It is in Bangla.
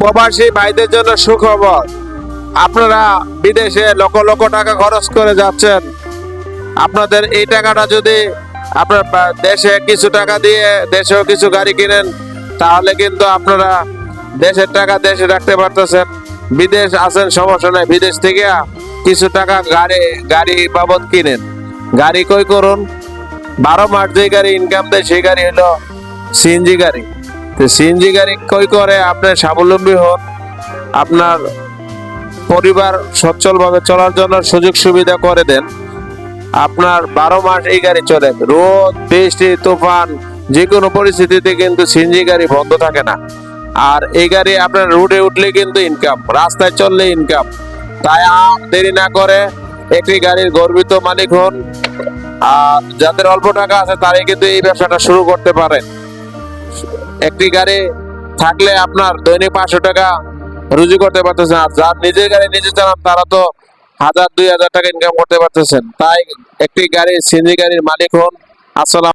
প্রবাসী ভাইদের জন্য সুখবর। আপনারা বিদেশে লক্ষ লক্ষ টাকা খরচ করে যাচ্ছেন। আপনাদের এই টাকাটা যদি আপনার দেশে কিছু টাকা দিয়ে দেশেও কিছু গাড়ি কিনেন, তাহলে কিন্তু আপনারা দেশের টাকা দেশে রাখতে পারতেছেন। বিদেশ আছেন, সমস্যা নেই। বিদেশ থেকে কিছু টাকা গাড়ি গাড়ি বাবদ কিনেন। গাড়ি কই করুন? বারো মাস যে গাড়ি ইনকাম দেয়, সেই গাড়ি হলো সিএনজি গাড়ি। সিএনজি গাড়ি কই করে আপনি স্বাবলম্বী হন, আপনার পরিবার সচ্ছলভাবে চলার জন্য সুযোগ সুবিধা করে দেন, আপনার বারো মাস এই গাড়ি চলে। রোদ, বৃষ্টি, তুফান যে কোনো পরিস্থিতিতে কিন্তু সিএনজি গাড়ি বন্ধ থাকে না। আর এই গাড়ি আপনার রোডে উঠলে কিন্তু ইনকাম রাস্তায় চললে ইনকাম তাই আর দেরি না করে একটি গাড়ির গর্বিত মালিক হন। আর যাদের অল্প টাকা আছে তারাই কিন্তু এই ব্যবসাটা শুরু করতে পারেন। একটি গাড়ি থাকলে আপনার দৈনিক পাঁচশো টাকা রুজি করতে পারতেছেন। আর যার নিজের গাড়ি নিজে চালান, তারা তো হাজার, দুই হাজার টাকা ইনকাম করতে পারতেছেন। তাই একটি গাড়ি, সিএনজি গাড়ির মালিক হন। আসসালাম